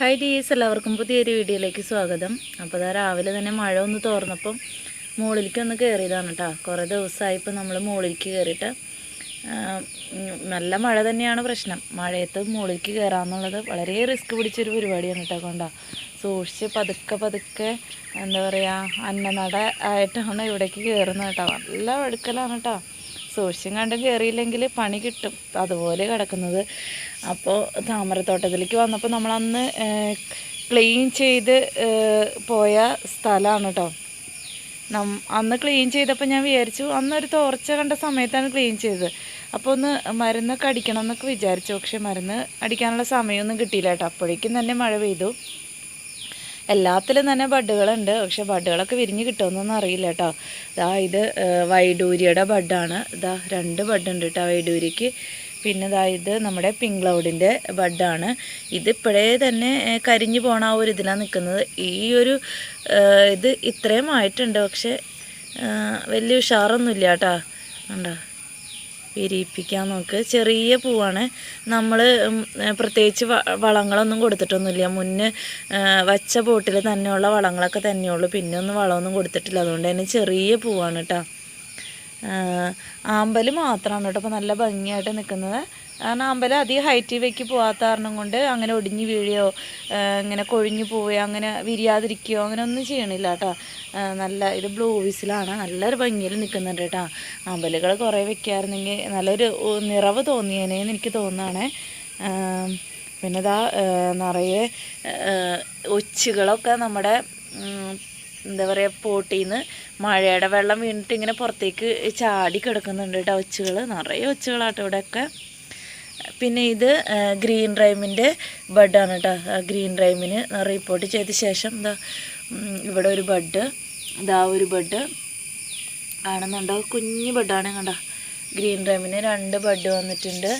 Hi ഡീസ് എല്ലാവർക്കും പുതിയൊരു വീഡിയോയിലേക്ക് സ്വാഗതം. അപ്പോൾ ഇതാ രാവിലെ തന്നെ മഴ ഒന്ന് തോർന്നപ്പം മുകളിലേക്ക് ഒന്ന് കയറിയതാണ് കേട്ടോ കുറേ ദിവസമായി ഇപ്പം നമ്മൾ മുകളിലേക്ക് കയറിയിട്ട് നല്ല മഴ തന്നെയാണ് പ്രശ്നം. മഴയത്ത് മുകളിലേക്ക് കയറാമെന്നുള്ളത് വളരെ റിസ്ക് പിടിച്ചൊരു പരിപാടിയാണ് കേട്ടോ കൊണ്ടാ. സൂക്ഷിച്ച് പതുക്കെ പതുക്കെ എന്താ പറയുക അന്നനട ആയിട്ടാണ് ഇവിടേക്ക് കയറുന്നത് കേട്ടോ നല്ല വഴുക്കലാണ് കേട്ടോ സൂക്ഷിച്ചും കണ്ടും കയറിയില്ലെങ്കിൽ പണി കിട്ടും. അതുപോലെ കിടക്കുന്നത്. അപ്പോൾ താമരത്തോട്ടത്തിലേക്ക് വന്നപ്പോൾ നമ്മളന്ന് ക്ലീൻ ചെയ്ത് പോയ സ്ഥലമാണ് കേട്ടോ നം അന്ന് ക്ലീൻ ചെയ്തപ്പോൾ ഞാൻ വിചാരിച്ചു അന്നൊരു തോർച്ച കണ്ട സമയത്താണ് ക്ലീൻ ചെയ്തത്. അപ്പോൾ ഒന്ന് മരുന്നൊക്കെ അടിക്കണം എന്നൊക്കെ വിചാരിച്ചു. പക്ഷെ മരുന്ന് അടിക്കാനുള്ള സമയമൊന്നും കിട്ടിയില്ല കേട്ടോ അപ്പോഴേക്കും തന്നെ മഴ പെയ്തു. എല്ലാത്തിലും തന്നെ ബഡ്ഡുകളുണ്ട് പക്ഷെ ബഡ്ഡുകളൊക്കെ വിരിഞ്ഞ് കിട്ടുമെന്നൊന്നും അറിയില്ല കേട്ടോ. ഇതാ ഇത് വൈഡൂരിയുടെ ബഡ്ഡാണ് ഇതാ രണ്ട് ബഡ്ഡുണ്ട് കേട്ടോ വൈഡൂരിക്ക്. പിന്നെ ഇതാ ഇത് നമ്മുടെ പിങ്ക് ക്ലൗഡിന്റെ ബഡാണ്. ഇതിപ്പോഴേ തന്നെ കരിഞ്ഞു പോണ ആ ഒരു ഇതിലാണ് നിൽക്കുന്നത്. ഈ ഒരു ഇത് ഇത്രയും ആയിട്ടുണ്ട്. പക്ഷെ വലിയ ഉഷാറൊന്നുമില്ല കേട്ടോ. കണ്ടോ? വിരിയിപ്പിക്കാൻ നോക്ക്. ചെറിയ പൂവാണ്. നമ്മൾ പ്രത്യേകിച്ച് വളങ്ങളൊന്നും കൊടുത്തിട്ടൊന്നുമില്ല. മുന്നേ വച്ച പോട്ടിൽ തന്നെയുള്ള വളങ്ങളൊക്കെ തന്നെയുള്ളൂ പിന്നെ ഒന്നും വളമൊന്നും കൊടുത്തിട്ടില്ല. അതുകൊണ്ട് തന്നെ ചെറിയ പൂവാണ് കേട്ടോ ആമ്പൽ മാത്രമാണ് കേട്ടോ അപ്പോൾ നല്ല ഭംഗിയായിട്ട് നിൽക്കുന്നത് കാരണം അമ്പലം അധികം ഹൈറ്റിലേക്ക് പോകാത്ത കാരണം കൊണ്ട് അങ്ങനെ ഒടിഞ്ഞു വീഴുകയോ ഇങ്ങനെ കൊഴിഞ്ഞു പോവുകയോ അങ്ങനെ വിരിയാതിരിക്കുകയോ അങ്ങനെ ഒന്നും ചെയ്യണില്ല കേട്ടോ നല്ല ഇത് ബ്ലൂ വിസിലാണ്. നല്ലൊരു ഭംഗിയിൽ നിൽക്കുന്നുണ്ട് കേട്ടോ അമ്പലുകൾ കുറേ വെക്കായിരുന്നെങ്കിൽ നല്ലൊരു നിറവ് തോന്നിയേനേന്ന് എനിക്ക് തോന്നുകയാണേ പിന്നെ ഇതാ നിറയെ ഒച്ചുകളൊക്കെ നമ്മുടെ എന്താ പറയുക പോട്ടിൽ നിന്ന് മഴയുടെ വെള്ളം വീണിട്ട് ഇങ്ങനെ പുറത്തേക്ക് ചാടി കിടക്കുന്നുണ്ട് കേട്ടോ ഒച്ചുകൾ നിറയെ ഒച്ചുകളാട്ടോ ഇവിടെയൊക്കെ. പിന്നെ ഇത് ഗ്രീൻ റൈമിന്റെ ബഡാണ് കേട്ടോ ഗ്രീൻ റൈമിന് റിപ്പോർട്ട് ചെയ്ത ശേഷം ഇതാ ഇവിടെ ഒരു ബഡ്. ഇതാ ഒരു ബഡ് ആണെന്നുണ്ടോ? കുഞ്ഞു ബഡാണ് കണ്ടോ? ഗ്രീൻ റൈമിന് രണ്ട് ബഡ് വന്നിട്ടുണ്ട്.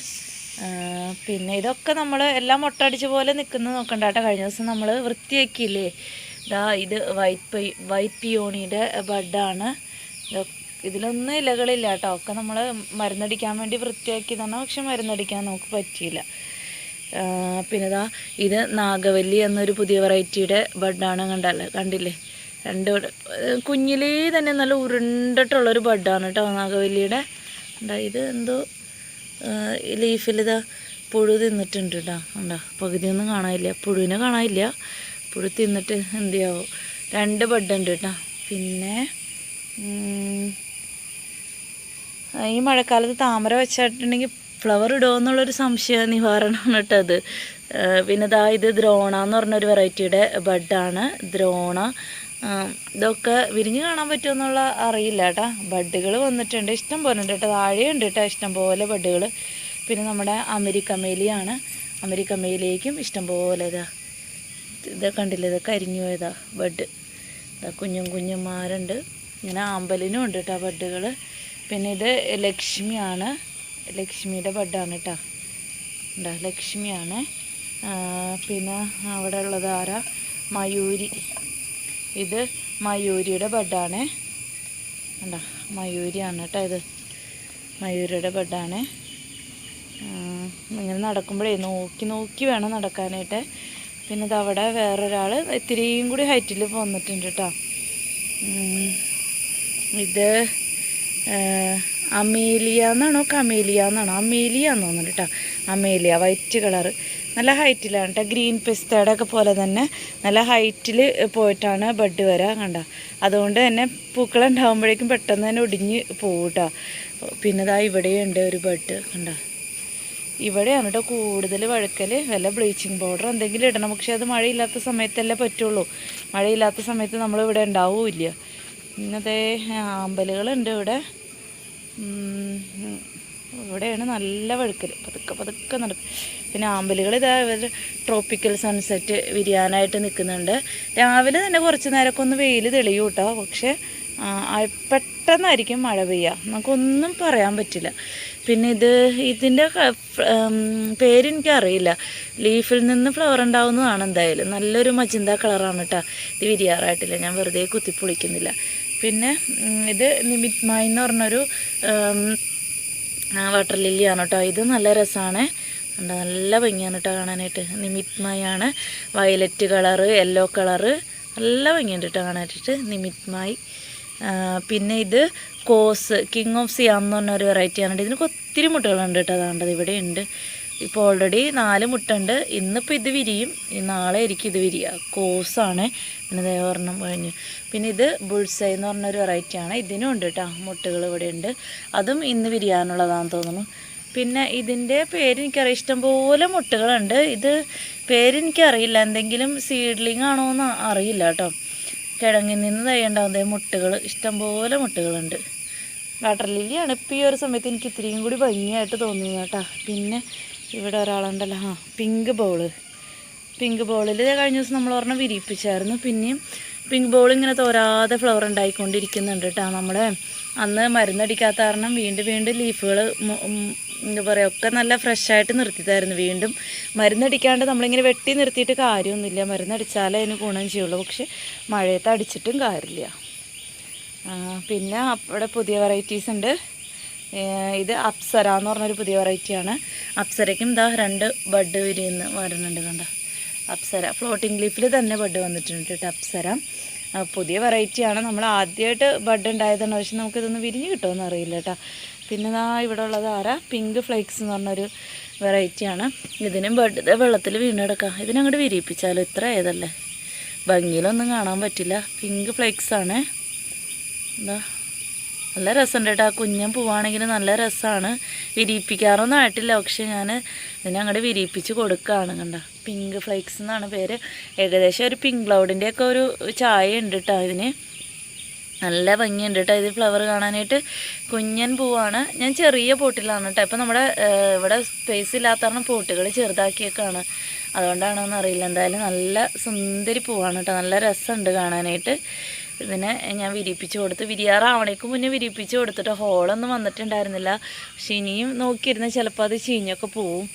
പിന്നെ ഇതൊക്കെ നമ്മൾ എല്ലാം മുട്ടടിച്ച പോലെ നിൽക്കുന്നത് നോക്കണ്ട കേട്ടോ കഴിഞ്ഞ ദിവസം നമ്മൾ വൃത്തിയാക്കിയില്ലേ? ഇതാ ഇത് വൈറ്റ് പൈ വൈറ്റ് പിയോണിയുടെ ബഡാണ്. ഇതൊ- ഇതിലൊന്നും ഇലകളില്ല കേട്ടോ ഒക്കെ നമ്മൾ മരുന്നടിക്കാൻ വേണ്ടി വൃത്തിയാക്കിയതാണ് പക്ഷെ മരുന്നടിക്കാൻ നമുക്ക് പറ്റിയില്ല. പിന്നെ ഇതാ ഇത് നാഗവല്ലി എന്നൊരു പുതിയ വെറൈറ്റിയുടെ ബഡാണ് കണ്ടല്ലേ കണ്ടില്ലേ? രണ്ട് കുഞ്ഞിലേ തന്നെ നല്ല ഉരുണ്ടിട്ടുള്ളൊരു ബഡാണ് കേട്ടോ നാഗവല്ലിയുടെ. ഉണ്ടാ ഇത് എന്തോ ലീഫിൽ ഇത് പുഴു തിന്നിട്ടുണ്ട് കേട്ടോ. ഉണ്ടോ പകുതിയൊന്നും കാണാനില്ല. പുഴുവിനെ കാണാനില്ല. പുഴു തിന്നിട്ട് എന്ത് ചെയ്യാവോ. രണ്ട് ബഡ് ഉണ്ട് കേട്ടോ. പിന്നെ ഈ മഴക്കാലത്ത് താമര വെച്ചിട്ടുണ്ടെങ്കിൽ ഫ്ലവർ ഇടുമോ എന്നുള്ളൊരു സംശയ നിവാരണമാണ് കേട്ടോ അത്. പിന്നെ ഇതാ ഇത് ദ്രോണ എന്ന് പറഞ്ഞൊരു വെറൈറ്റിയുടെ ബഡാണ് ദ്രോണ ഇതൊക്കെ വിരിഞ്ഞ് കാണാൻ പറ്റുമോ എന്നുള്ള അറിയില്ല കേട്ടോ. ബഡുകൾ വന്നിട്ടുണ്ട്. ഇഷ്ടം പോലെ ഉണ്ട് കേട്ടോ. താഴെയുണ്ട് കേട്ടോ ഇഷ്ടം പോലെ ബഡുകൾ പിന്നെ നമ്മുടെ അമരിക്കമേലിയാണ് അമരിക്കമേലിയേക്കും ഇഷ്ടം പോലെ ഇതാ. ഇത് കണ്ടില്ല? ഇതൊക്കെ അരിഞ്ഞു പോയതാ ബഡ്. ഇതാ കുഞ്ഞും കുഞ്ഞുമാരുണ്ട് ഇങ്ങനെ ആമ്പലിനും ഉണ്ട് കേട്ടോ ബഡുകൾ പിന്നെ ഇത് ലക്ഷ്മിയാണ്. ലക്ഷ്മിയുടെ ബഡാണ് കേട്ടോ ഉണ്ടാ ലക്ഷ്മിയാണ്. പിന്നെ അവിടെ ഉള്ളത് ആരാ? മയൂരി. ഇത് മയൂരിയുടെ ബഡാണ്. ഉണ്ടാ മയൂരിയാണ് കേട്ടോ ഇത്. മയൂരിയുടെ ബഡാണ്. ഇങ്ങനെ നടക്കുമ്പോഴേ നോക്കി നോക്കി വേണം നടക്കാനായിട്ട്. പിന്നെ ഇത് അവിടെ വേറൊരാൾ ഇത്തിരിയും കൂടി ഹൈറ്റിൽ വന്നിട്ടുണ്ട് കേട്ടോ ഇത് അമേലിയ എന്നാണോ? കമേലിയ എന്നാണോ? അമേലിയ എന്ന് തോന്നുന്നു കേട്ടോ അമേലിയ വൈറ്റ് കളറ് നല്ല ഹൈറ്റിലാണ് കേട്ടോ ഗ്രീൻ പിസ്തയുടെ ഒക്കെ പോലെ തന്നെ നല്ല ഹൈറ്റിൽ പോയിട്ടാണ് ബഡ് വരാൻ കണ്ട. അതുകൊണ്ട് തന്നെ പൂക്കൾ ഉണ്ടാകുമ്പോഴേക്കും പെട്ടെന്ന് തന്നെ ഒടിഞ്ഞ് പോകും കേട്ടോ പിന്നെ ഇതാ ഇവിടെയുണ്ട് ഒരു ബഡ് കണ്ട. ഇവിടെയാണ് കേട്ടോ കൂടുതൽ വഴുക്കൽ വല്ല ബ്ലീച്ചിങ് പൗഡർ എന്തെങ്കിലും ഇടണം. പക്ഷേ അത് മഴയില്ലാത്ത സമയത്തല്ലേ പറ്റുള്ളൂ. മഴയില്ലാത്ത സമയത്ത് നമ്മളിവിടെ ഉണ്ടാവില്ല. ഇന്നത്തെ ആമ്പലുകളുണ്ട് ഇവിടെ. ഇവിടെയാണ് നല്ല വഴുക്കൽ പതുക്കെ പതുക്കെ നടക്കും. പിന്നെ ആമ്പലുകൾ ഇതാ ഇവർ ട്രോപ്പിക്കൽ സൺസെറ്റ് വിരിയാനായിട്ട് നിൽക്കുന്നുണ്ട്. രാവിലെ തന്നെ കുറച്ച് നേരമൊക്കെ ഒന്ന് വെയിൽ തെളിയും കേട്ടോ. പക്ഷേ പെട്ടെന്നായിരിക്കും മഴ പെയ്യുക നമുക്കൊന്നും പറയാൻ പറ്റില്ല. പിന്നെ ഇത് ഇതിന്റെ പേരെനിക്കറിയില്ല. ലീഫിൽ നിന്ന് ഫ്ലവർ ഉണ്ടാവുന്നതാണ് എന്തായാലും. നല്ലൊരു മജിന്ത കളറാണ് കേട്ടോ ഇത് വിരിയാറായിട്ടില്ല. ഞാൻ വെറുതെ കുത്തിപ്പൊളിക്കുന്നില്ല. പിന്നെ ഇത് നിമിത് മായി എന്ന് പറഞ്ഞൊരു വാട്ടർ ലില്ലിയാണ് കേട്ടോ ഇത് നല്ല രസമാണ് നല്ല ഭംഗിയാണ് കേട്ടോ കാണാനായിട്ട്. നിമിത്മായാണ്. Violet colour yellow colour. നല്ല ഭംഗിയുണ്ട് കേട്ടോ കാണാനായിട്ട്. നിമിത്മായി. മായി പിന്നെ ഇത് കോസ് കിങ് ഓഫ് സിയാം എന്ന് പറഞ്ഞ വെറൈറ്റിയാണ് ഇതിനൊക്കെ ഒത്തിരി മുട്ടകളുണ്ട് കേട്ടോ അതാണ്ടത് ഇവിടെ ഉണ്ട്. ഇപ്പോൾ ഓൾറെഡി നാല് മുട്ടുണ്ട്. ഇന്നിപ്പോൾ ഇത് വിരിയും. നാളെ ആയിരിക്കും ഇത് വിരിയുക കോസാണ്. പിന്നെ ദേ ഒരെണ്ണം കഴിഞ്ഞു. പിന്നെ ഇത് ബുൾസൈ എന്ന് പറഞ്ഞൊരു വെറൈറ്റിയാണ് ഇതിനും ഉണ്ട് കേട്ടോ മുട്ടുകൾ ഇവിടെ ഉണ്ട്. അതും ഇന്ന് വിരിയാനുള്ളതാണെന്ന് തോന്നുന്നു. പിന്നെ ഇതിന്റെ പേര് എനിക്കറിയാം. ഇഷ്ടംപോലെ മുട്ടുകളുണ്ട്. ഇത് പേരെനിക്കറിയില്ല എന്തെങ്കിലും സീഡ്ലിംഗ് ആണോ എന്ന് അറിയില്ല കേട്ടോ കിഴങ്ങിൽ നിന്ന് തയ്യണ്ടാവുന്ന മുട്ടുകൾ. ഇഷ്ടംപോലെ മുട്ടുകളുണ്ട്. വാട്ടർ ലില്ലിയാണ്. ഇപ്പോൾ ഈ ഒരു സമയത്ത് എനിക്ക് ഇത്രയും കൂടി ഭംഗിയായിട്ട് തോന്നുന്നത് കേട്ടോ പിന്നെ ഇവിടെ ഒരാളുണ്ടല്ലോ. ആ പിങ്ക് ബോൾ പിങ്ക് ബോളിൽ കഴിഞ്ഞ ദിവസം നമ്മൾ ഒരെണ്ണം വിരിയിപ്പിച്ചായിരുന്നു. പിന്നെയും പിങ്ക് ബോൾ ഇങ്ങനെ തോരാതെ ഫ്ലവർ ഉണ്ടായിക്കൊണ്ടിരിക്കുന്നുണ്ട് കേട്ടോ നമ്മുടെ അന്ന് മരുന്നടിക്കാത്ത കാരണം വീണ്ടും വീണ്ടും ലീഫുകൾ എന്താ പറയുക ഒക്കെ നല്ല ഫ്രഷായിട്ട് നിർത്തിയതായിരുന്നു വീണ്ടും. മരുന്നടിക്കാണ്ട് നമ്മളിങ്ങനെ വെട്ടി നിർത്തിയിട്ട് കാര്യമൊന്നുമില്ല. മരുന്നടിച്ചാലേ അതിന് ഗുണം ചെയ്യുള്ളൂ. പക്ഷെ മഴയത്ത് അടിച്ചിട്ടും കാര്യമില്ല. പിന്നെ അവിടെ പുതിയ വെറൈറ്റീസ് ഉണ്ട്. ഇത് അപ്സര എന്ന് പറഞ്ഞൊരു പുതിയ വെറൈറ്റിയാണ് അപ്സരയ്ക്കും ഇതാ രണ്ട് ബഡ് വിരിയുന്ന വരുന്നുണ്ട് കണ്ട. അപ്സര. ഫ്ലോട്ടിംഗ് ലീഫിൽ തന്നെ ബഡ് വന്നിട്ടുണ്ട് കേട്ടോ അപ്സര. പുതിയ വെറൈറ്റിയാണ് നമ്മൾ ആദ്യമായിട്ട് ബഡ് ഉണ്ടായതാണ് പക്ഷെ നമുക്കിതൊന്ന് വിരിഞ്ഞ് കിട്ടുമെന്ന് അറിയില്ല കേട്ടോ. പിന്നെ ദാ ഇവിടെ ഉള്ളത് ആരാ? പിങ്ക് ഫ്ലേക്സ് എന്ന് പറഞ്ഞൊരു വെറൈറ്റിയാണ് ഇതിനും ബഡ് വെള്ളത്തിൽ വീണെടുക്കാം ഇതിനങ്ങോട്ട് വിരിയിപ്പിച്ചാലോ? ഇത്ര ഏതല്ലേ? ഭംഗിയിലൊന്നും കാണാൻ പറ്റില്ല. പിങ്ക് ഫ്ലേക്സ് ആണ്. എന്താ നല്ല രസമുണ്ട് കേട്ടോ. ആ കുഞ്ഞൻ പൂവാണെങ്കിൽ നല്ല രസമാണ് വിരിയിപ്പിക്കാറൊന്നും ആയിട്ടില്ല. പക്ഷെ ഞാൻ ഇതിനെ അങ്ങോട്ട് വിരിയിപ്പിച്ച് കൊടുക്കുകയാണ് കണ്ട. പിങ്ക് ഫ്ലേക്സ് എന്നാണ് പേര്. ഏകദേശം ഒരു പിങ്ക് ക്ലൗഡിന്റെയൊക്കെ ഒരു ചായ ഉണ്ട് കേട്ടോ ഇതിന്. നല്ല ഭംഗിയുണ്ട് കേട്ടോ ഇത് ഫ്ലവർ കാണാനായിട്ട് കുഞ്ഞൻ പൂവാണ്. ഞാൻ ചെറിയ പോട്ടിലാണ് കേട്ടോ ഇപ്പം നമ്മുടെ ഇവിടെ സ്പേസ് ഇല്ലാത്ത കാരണം പോട്ടുകൾ ചെറുതാക്കിയൊക്കെയാണ് അതുകൊണ്ടാണോന്ന് അറിയില്ല. എന്തായാലും നല്ല സുന്ദരി പൂവാണ് കേട്ടോ നല്ല രസമുണ്ട് കാണാനായിട്ട്. ഇതിനെ ഞാൻ വിരിപ്പിച്ച് കൊടുത്ത് വിരിയാറാവണേക്ക് മുന്നേ വിരിപ്പിച്ച് കൊടുത്തിട്ട് ഹോളൊന്നും വന്നിട്ടുണ്ടായിരുന്നില്ല. പക്ഷെ ഇനിയും നോക്കിയിരുന്ന ചിലപ്പോൾ അത് ചീഞ്ഞൊക്കെ പോവും.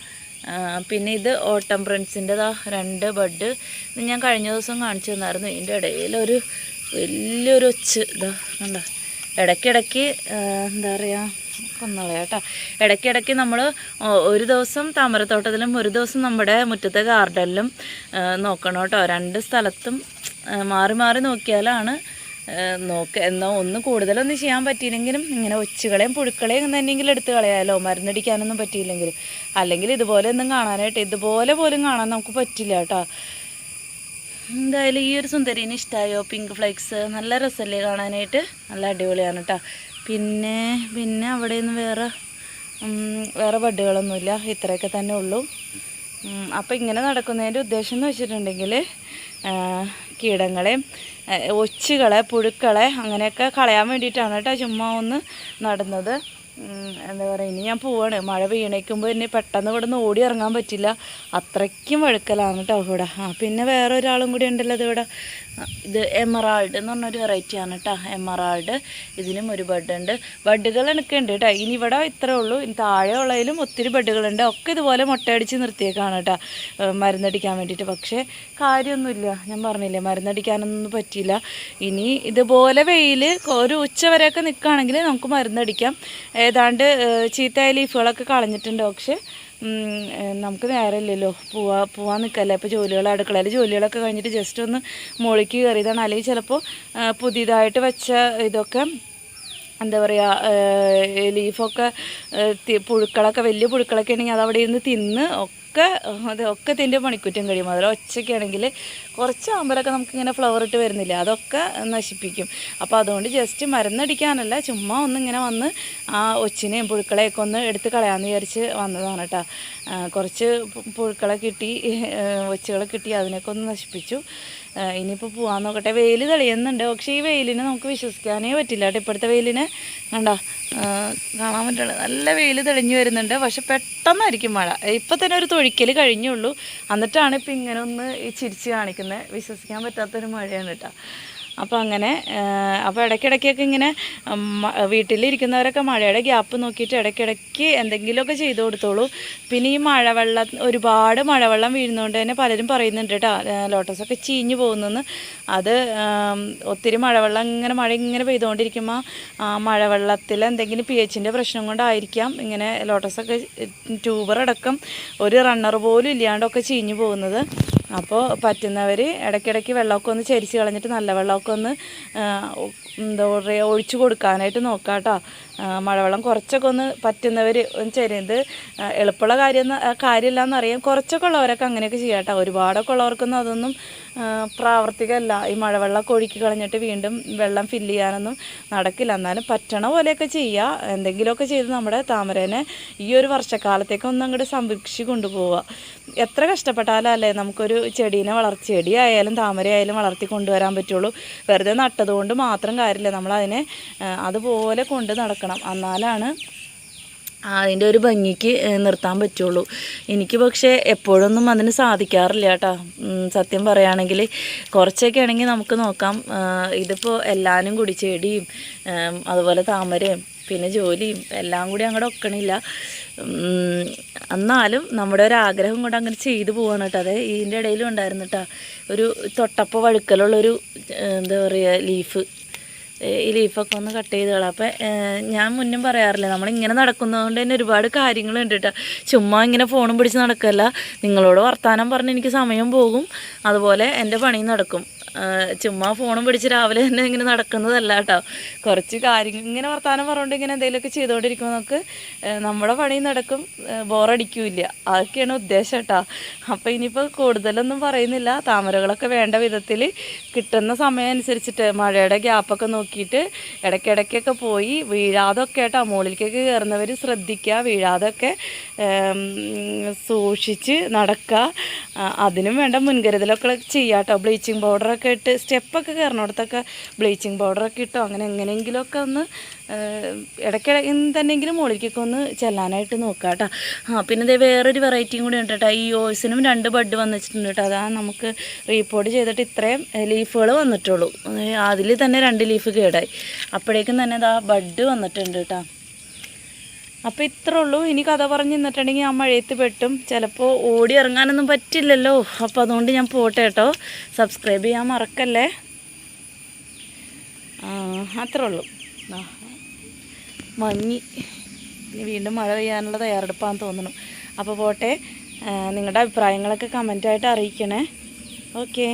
പിന്നെ ഇത് ഓട്ടം പ്രിൻസിന്റെതാ രണ്ട് ബഡ്. ഇത് ഞാൻ കഴിഞ്ഞ ദിവസം കാണിച്ചു തന്നായിരുന്നു. ഇതിന്റെ ഇടയിലൊരു വലിയൊരു ഒച്ച് ഇതാ കണ്ട? ഇടയ്ക്കിടയ്ക്ക് എന്താ പറയുക കൊന്നളയാ കേട്ടോ. ഇടയ്ക്കിടയ്ക്ക് നമ്മൾ ഒരു ദിവസം താമരത്തോട്ടത്തിലും ഒരു ദിവസം നമ്മുടെ മുറ്റത്തെ ഗാർഡനിലും നോക്കണം കേട്ടോ. രണ്ട് സ്ഥലത്തും മാറി മാറി നോക്കിയാലാണ് നോക്ക എന്നാൽ ഒന്ന് കൂടുതലൊന്നും ചെയ്യാൻ പറ്റിയില്ലെങ്കിലും ഇങ്ങനെ ഒച്ചുകളെയും പുഴുക്കളെയും തന്നെയെങ്കിലും എടുത്ത് കളയാലോ? മരുന്നടിക്കാനൊന്നും പറ്റിയില്ലെങ്കിലും. അല്ലെങ്കിൽ ഇതുപോലെ ഒന്നും കാണാനായിട്ട് ഇതുപോലെ പോലും കാണാൻ നമുക്ക് പറ്റില്ല കേട്ടോ. എന്തായാലും ഈ ഒരു സുന്ദരീന് ഇഷ്ടമായോ പിങ്ക് ഫ്ലേക്സ് നല്ല രസമല്ലേ കാണാനായിട്ട്? നല്ല അടിപൊളിയാണ് കേട്ടോ പിന്നെ പിന്നെ അവിടെ നിന്ന് വേറെ വേറെ ബഡ്ഡുകളൊന്നുമില്ല. ഇത്രയൊക്കെ തന്നെ ഉള്ളൂ. അപ്പോൾ ഇങ്ങനെ നടക്കുന്നതിന്റെ ഉദ്ദേശം എന്ന് വെച്ചിട്ടുണ്ടെങ്കിൽ കീടങ്ങളെ ഒച്ചുകളെ പുഴുക്കളെ അങ്ങനെയൊക്കെ കളയാൻ വേണ്ടിയിട്ടാണ് കേട്ടോ ചുമ്മാ ഒന്ന് നടന്നത്. എന്താ പറയുക ഇനി ഞാൻ പോവാണ്. മഴ വീണേക്കുമ്പോൾ ഇനി പെട്ടെന്ന് ഇവിടെ നിന്ന് ഓടി ഇറങ്ങാൻ പറ്റില്ല. അത്രയ്ക്കും വഴുക്കലാണ് കേട്ടോ ഇവിടെ. ആ പിന്നെ വേറെ ഒരാളും കൂടി ഉണ്ടല്ലോ ഇത് ഇവിടെ. ഇത് എമറാൾഡ് എന്ന് പറഞ്ഞൊരു വെറൈറ്റിയാണ് കേട്ടോ എമറാൾഡ്. ഇതിനും ഒരു ബഡ് ഉണ്ട്. ബഡുകൾ എനിക്ക് ഉണ്ട് കേട്ടോ ഇനി ഇവിടെ ഇത്രേ ഉള്ളൂ. ഇനി താഴെ ഉള്ളതിലും ഒത്തിരി ബഡുകളുണ്ട് ഒക്കെ ഇതുപോലെ മുട്ടയടിച്ച് നിർത്തിയേക്കാണ് കേട്ടോ മരുന്നടിക്കാൻ വേണ്ടിയിട്ട്. പക്ഷേ കാര്യമൊന്നുമില്ല. ഞാൻ പറഞ്ഞില്ലേ മരുന്നടിക്കാനൊന്നും പറ്റിയില്ല. ഇനി ഇതുപോലെ വെയിൽ ഒരു ഉച്ച വരെയൊക്കെ നിൽക്കുകയാണെങ്കിൽ നമുക്ക് മരുന്നടിക്കാം ഏതാണ്ട് ഏ, ചീത്തയായ ലീഫുകളൊക്കെ കളഞ്ഞിട്ടുണ്ട്. പക്ഷെ നമുക്ക് നേരമില്ലല്ലോ. പോവാ പോവാൻ നിൽക്കല്ലേ ഇപ്പോൾ ജോലികൾ അടുക്കളയിൽ ജോലികളൊക്കെ കഴിഞ്ഞിട്ട് ജസ്റ്റ് ഒന്ന് മുകളിലേക്ക് കയറിയതാണ്. അല്ലെങ്കിൽ ചിലപ്പോൾ പുതിയതായിട്ട് വെച്ച ഇതൊക്കെ എന്താ പറയുക ലീഫൊക്കെ പുഴുക്കളൊക്കെ വലിയ പുഴുക്കളൊക്കെ ഉണ്ടെങ്കിൽ അത് അവിടെ ഇരുന്ന് തിന്ന് ഒക്കെ അത് ഒക്കെ തിന്റെ പണിക്കുറ്റം കഴിയും. അതിൽ ഒച്ചയ്ക്കാണെങ്കിൽ കുറച്ച് ആമ്പലൊക്കെ നമുക്കിങ്ങനെ ഫ്ലവർ ഇട്ട് വരുന്നില്ല അതൊക്കെ നശിപ്പിക്കും. അപ്പോൾ അതുകൊണ്ട് ജസ്റ്റ് മരുന്നടിക്കാനല്ല ചുമ്മാ ഒന്നിങ്ങനെ വന്ന് ആ ഒച്ചിനെയും പുഴുക്കളെയൊക്കെ ഒന്ന് എടുത്ത് കളയാമെന്ന് വിചാരിച്ച് വന്നതാണ് കേട്ടോ. കുറച്ച് പുഴുക്കളെ കിട്ടി ഒച്ചകളെ കിട്ടി അതിനൊക്കെ ഒന്ന് നശിപ്പിച്ചു. ഇനിയിപ്പോൾ പോകാൻ നോക്കട്ടെ. വെയിൽ തെളിയുന്നുണ്ട്. പക്ഷേ ഈ വെയിലിനെ നമുക്ക് വിശ്വസിക്കാനേ പറ്റില്ല കേട്ടോ. ഇപ്പോഴത്തെ വെയിലിനെ കണ്ട കാണാൻ പറ്റുള്ളൂ. നല്ല വെയിൽ തെളിഞ്ഞു വരുന്നുണ്ട്. പക്ഷെ പെട്ടെന്നായിരിക്കും മഴ. ഇപ്പം തന്നെ ഒരു തൊഴിക്കൽ കഴിഞ്ഞുള്ളൂ. എന്നിട്ടാണ് ഇപ്പം ഇങ്ങനെ ഒന്ന് ചിരിച്ച് കാണിക്കുന്നത് വിശ്വസിക്കാൻ പറ്റാത്തൊരു മഴയാണ് കേട്ടോ അപ്പോൾ അങ്ങനെ അപ്പോൾ ഇടയ്ക്കിടയ്ക്കൊക്കെ ഇങ്ങനെ വീട്ടിലിരിക്കുന്നവരൊക്കെ മഴയുടെ ഗ്യാപ്പ് നോക്കിയിട്ട് ഇടയ്ക്കിടയ്ക്ക് എന്തെങ്കിലുമൊക്കെ ചെയ്തു കൊടുത്തോളൂ. പിന്നെ ഈ മഴവെള്ളം ഒരുപാട് മഴവെള്ളം വീഴുന്നതുകൊണ്ട് തന്നെ പലരും പറയുന്നുണ്ട് കേട്ടോ ലോട്ടസൊക്കെ ചീഞ്ഞു പോകുന്നെന്ന്. അത് ഒത്തിരി മഴവെള്ളം ഇങ്ങനെ മഴ ഇങ്ങനെ പെയ്തുകൊണ്ടിരിക്കുമ്പോൾ ആ മഴവെള്ളത്തിൽ എന്തെങ്കിലും പി എച്ചിന്റെ പ്രശ്നം കൊണ്ടായിരിക്കാം ഇങ്ങനെ ലോട്ടസൊക്കെ ട്യൂബർ അടക്കം ഒരു റണ്ണർ പോലും ഇല്ലാണ്ടൊക്കെ ചീഞ്ഞു പോകുന്നത്. അപ്പോൾ പറ്റുന്നവർ ഇടയ്ക്കിടയ്ക്ക് വെള്ളമൊക്കെ ഒന്ന് ചരിച്ച് കളഞ്ഞിട്ട് നല്ല വെള്ളമൊക്കെ ഒന്ന് എന്താ പറയുക ഒഴിച്ചു കൊടുക്കാനായിട്ട് നോക്കാം കേട്ടോ മഴവെള്ളം കുറച്ചൊക്കെ ഒന്ന് പറ്റുന്നവർ ഒന്ന് ചരിയത് എളുപ്പമുള്ള കാര്യം കാര്യമില്ല എന്നറിയാം കുറച്ചൊക്കെ ഉള്ളവരൊക്കെ അങ്ങനെയൊക്കെ ചെയ്യാം കേട്ടോ ഒരുപാടൊക്കെ ഉള്ളവർക്കൊന്നും അതൊന്നും പ്രാവർത്തികമല്ല. ഈ മഴവെള്ളമൊക്കെ ഒഴുക്കി കളഞ്ഞിട്ട് വീണ്ടും വെള്ളം ഫില്ല് ചെയ്യാനൊന്നും നടക്കില്ല. എന്നാലും പറ്റണ പോലെയൊക്കെ ചെയ്യുക എന്തെങ്കിലുമൊക്കെ ചെയ്ത് നമ്മുടെ താമരേനെ ഈ ഒരു വർഷക്കാലത്തേക്ക് ഒന്ന് അങ്ങോട്ട് സംരക്ഷിച്ച് കൊണ്ടുപോവുക എത്ര കഷ്ടപ്പെട്ടാലും അല്ലേ നമുക്കൊരു ചെടീനെ വളർത്തി ചെടിയായാലും താമരയായാലും വളർത്തി കൊണ്ടുവരാൻ പറ്റുള്ളൂ. വെറുതെ നട്ടതുകൊണ്ട് മാത്രം കാര്യമില്ല. നമ്മളതിനെ അതുപോലെ കൊണ്ട് നടക്കണം. എന്നാലാണ് അതിന്റെ ഒരു ഭംഗിക്ക് നിർത്താൻ പറ്റുള്ളൂ. എനിക്ക് പക്ഷേ എപ്പോഴൊന്നും അതിന് സാധിക്കാറില്ല കേട്ടോ. സത്യം പറയുകയാണെങ്കിൽ കുറച്ചൊക്കെ ആണെങ്കിൽ നമുക്ക് നോക്കാം. ഇതിപ്പോൾ എല്ലാവരും കൂടി ചെടിയും അതുപോലെ താമരയും പിന്നെ ജോലിയും എല്ലാം കൂടി അങ്ങോട്ട് ഒക്കണില്ല. എന്നാലും നമ്മുടെ ഒരു ആഗ്രഹം കൊണ്ട് അങ്ങനെ ചെയ്തു പോവാണ് കേട്ടോ. അതെ ഇതിന്റെ ഇടയിലും ഉണ്ടായിരുന്നു കേട്ടോ. ഒരു തൊട്ടപ്പോൾ വഴുക്കലുള്ളൊരു എന്താ പറയുക ലീഫ്. ഈ ലീഫൊക്കെ ഒന്ന് കട്ട് ചെയ്ത് കളാം അപ്പം ഞാൻ മുന്നും പറയാറില്ല. നമ്മളിങ്ങനെ നടക്കുന്നതുകൊണ്ട് തന്നെ ഒരുപാട് കാര്യങ്ങളുണ്ട് കേട്ടോ ചുമ്മാ ഇങ്ങനെ ഫോണും പിടിച്ച് നടക്കല്ല. നിങ്ങളോട് വർത്തമാനം പറഞ്ഞ് എനിക്ക് സമയം പോകും. അതുപോലെ എന്റെ പണിയും നടക്കും. ചുമ്മാ ഫോണും പിടിച്ച് രാവിലെ തന്നെ ഇങ്ങനെ നടക്കുന്നതല്ല കേട്ടോ. കുറച്ച് കാര്യങ്ങൾ ഇങ്ങനെ വർത്തമാനം പറഞ്ഞുകൊണ്ട് ഇങ്ങനെ എന്തെങ്കിലുമൊക്കെ ചെയ്തുകൊണ്ടിരിക്കുമ്പോൾ നമുക്ക് നമ്മുടെ പണി നടക്കും ബോറടിക്കൂല അതൊക്കെയാണ് ഉദ്ദേശം കേട്ടോ. അപ്പോൾ ഇനിയിപ്പോൾ കൂടുതലൊന്നും പറയുന്നില്ല. താമരകളൊക്കെ വേണ്ട വിധത്തിൽ കിട്ടുന്ന സമയം അനുസരിച്ചിട്ട് മഴയുടെ ഗ്യാപ്പൊക്കെ നോക്കിയിട്ട് ഇടയ്ക്കിടയ്ക്കൊക്കെ പോയി വീഴാതൊക്കെ കേട്ടോ. മുകളിലേക്കൊക്കെ കയറുന്നവർ ശ്രദ്ധിക്കുക വീഴാതൊക്കെ സൂക്ഷിച്ച് നടക്കുക. അതിനും വേണ്ട മുൻകരുതലൊക്കെ ചെയ്യാം കേട്ടോ. ബ്ലീച്ചിങ് പൗഡറൊക്കെ ഇട്ട് സ്റ്റെപ്പൊക്കെ കയറണോടത്തൊക്കെ ബ്ലീച്ചിങ് പൗഡറൊക്കെ ഇട്ടോ അങ്ങനെ എങ്ങനെയെങ്കിലുമൊക്കെ ഒന്ന് ഇടയ്ക്കിടയ്ക്ക് തന്നെങ്കിലും മുകളിലേക്കൊക്കെ ഒന്ന് ചെല്ലാനായിട്ട് നോക്കുക കേട്ടോ ആ പിന്നെ ഇതേ വേറൊരു വെറൈറ്റിയും കൂടി ഉണ്ട് കേട്ടോ ഈ ഓയിസിനും രണ്ട് ബഡ് വന്നിട്ടുണ്ട് കേട്ടോ അതാ നമുക്ക് റീപ്പോർട്ട് ചെയ്തിട്ട് ഇത്രയും ലീഫുകൾ വന്നിട്ടുള്ളൂ. അതിൽ തന്നെ രണ്ട് ലീഫ് കേടായി. അപ്പോഴേക്കും തന്നെ ഇതാ ബഡ് വന്നിട്ടുണ്ട് കേട്ടോ അപ്പോൾ ഇത്രേ ഉള്ളൂ ഇനി കഥ പറഞ്ഞ് നിന്നിട്ടുണ്ടെങ്കിൽ ആ മഴയത്ത് പെട്ടും. ചിലപ്പോൾ ഓടി ഇറങ്ങാനൊന്നും പറ്റില്ലല്ലോ. അപ്പോൾ അതുകൊണ്ട് ഞാൻ പോട്ടെ കേട്ടോ. സബ്സ്ക്രൈബ് ചെയ്യാൻ മറക്കല്ലേ? അത്രേ ഉള്ളൂ മഞ്ഞി. ഇനി വീണ്ടും മഴ പെയ്യാനുള്ള തയ്യാറെടുപ്പാന്ന് തോന്നുന്നു. അപ്പോൾ പോട്ടെ. നിങ്ങളുടെ അഭിപ്രായങ്ങളൊക്കെ കമന്റായിട്ട് അറിയിക്കണേ. ഓക്കേ